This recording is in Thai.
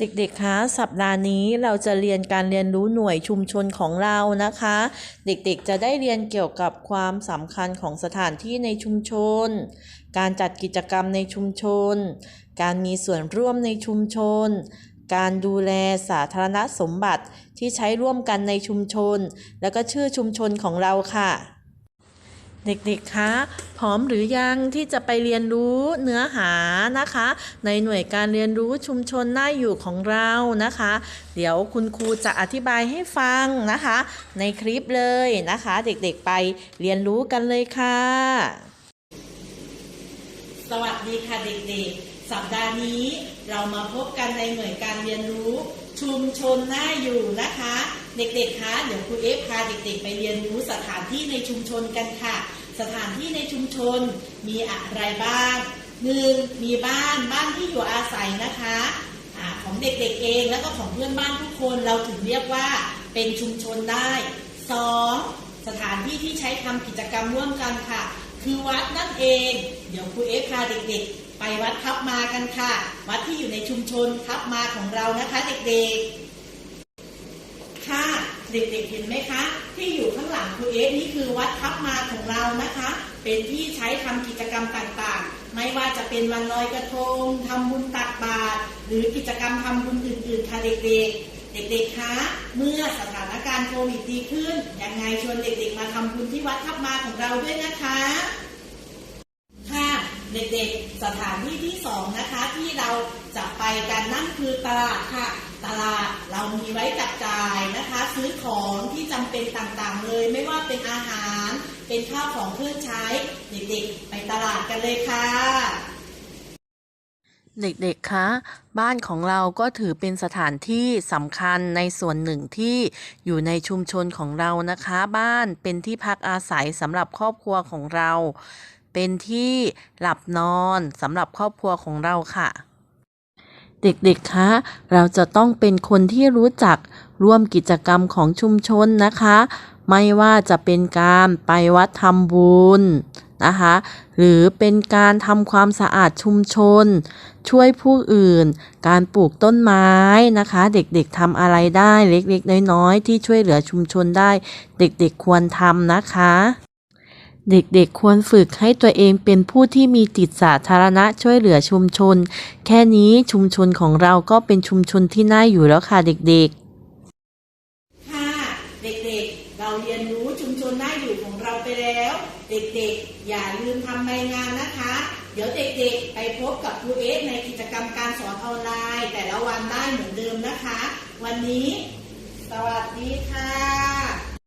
เด็กๆ คะสัปดาห์นี้เราจะเรียนการเรียนรู้หน่วยชุมชนของเรานะคะ เด็กๆ จะได้เรียนเกี่ยวกับความสำคัญของสถานที่ในชุมชน การจัดกิจกรรมในชุมชน การมีส่วนร่วมในชุมชน การดูแลสาธารณสมบัติที่ใช้ร่วมกันในชุมชน แล้วก็ชื่อชุมชนของเราค่ะ เด็กๆ คะ พร้อมหรือยังที่จะไปเรียนรู้เนื้อหานะคะ ในหน่วยการเรียนรู้ชุมชนน่าอยู่ของเรานะคะ เดี๋ยวคุณครูจะอธิบายให้ฟังนะคะ ในคลิปเลยนะคะ เด็กๆไปเรียนรู้กันเลยค่ะ สวัสดีค่ะเด็กๆ สัปดาห์นี้เรามาพบกันในหน่วยการเรียนรู้ชุมชนน่าอยู่นะคะ เด็กๆคะเดี๋ยวครูเอฟพาเด็กๆ ไปเรียนรู้สถานที่ในชุมชนกันค่ะ สถานที่ในชุมชนมีอะไรบ้างหนึ่งมีบ้านบ้านที่อยู่อาศัยนะคะอาของเด็กๆเองแล้วก็ของเพื่อนบ้านทุกคนเราถึงเรียกว่าเป็นชุมชนได้สองสถานที่ที่ใช้ทำกิจกรรมร่วมกันค่ะ คือวัดนั่นเอง เดี๋ยวครูเอฟพาเด็กๆ ไปวัดทับมากันค่ะ วัดที่อยู่ในชุมชนทับมาของเรานะคะเด็กๆ เด็กๆเห็นไหมคะ ที่อยู่ข้างหลังครูเอฟนี่คือวัดทับมาของเรานะคะ เป็นที่ใช้ทำกิจกรรมต่างๆ ไม่ว่าจะเป็นวันลอยกระทงทำบุญตักบาตรหรือกิจกรรมทำบุญอื่นๆค่ะเด็กๆ เด็กๆคะเมื่อสถานการณ์โควิดดีขึ้นยังไงชวนเด็กๆ มาทำบุญที่วัดทับมาของเราด้วยนะคะค่ะเด็กๆ สถานที่ที่สองนะคะที่เราจะไปกันนั่นคือตลาดค่ะ ตลาดเรามีไว้จับจ่ายนะคะ ซื้อของที่จำเป็นต่างๆเลย ไม่ว่าเป็นอาหาร เป็นข้าวของเครื่องใช้ เด็กๆ ไปตลาดกันเลยค่ะ เด็กๆ คะ บ้านของเราก็ถือเป็นสถานที่สำคัญในส่วนหนึ่งที่อยู่ในชุมชนของเรานะคะ บ้านเป็นที่พักอาศัยสำหรับครอบครัวของเรา เป็นที่หลับนอนสำหรับครอบครัวของเราค่ะ เด็กๆ คะ เราจะต้องเป็นคนที่รู้จักร่วมกิจกรรมของชุมชนนะคะ ไม่ว่าจะเป็นการไปวัดทำบุญนะคะ หรือเป็นการทำความสะอาดชุมชน ช่วยผู้อื่น การปลูกต้นไม้นะคะ เด็กๆทำอะไรได้เล็กๆ น้อยๆ ที่ช่วยเหลือชุมชนได้ เด็กๆควรทำนะคะ เด็กๆ ควรฝึกให้ตัวเองเป็นผู้ที่มีจิตสาธารณะช่วยเหลือชุมชน แค่นี้ชุมชนของเราก็เป็นชุมชนที่น่าอยู่แล้วค่ะเด็กๆ ค่ะ เด็กๆ เราเรียนรู้ชุมชนน่าอยู่ของเราไปแล้ว เด็กๆ อย่าลืมทำใบงานนะคะ เดี๋ยวเด็กๆ ไปพบกับครูเอสในกิจกรรมการสอนออนไลน์ แต่ละวันได้เหมือนเดิมนะคะ วันนี้ สวัสดีค่ะ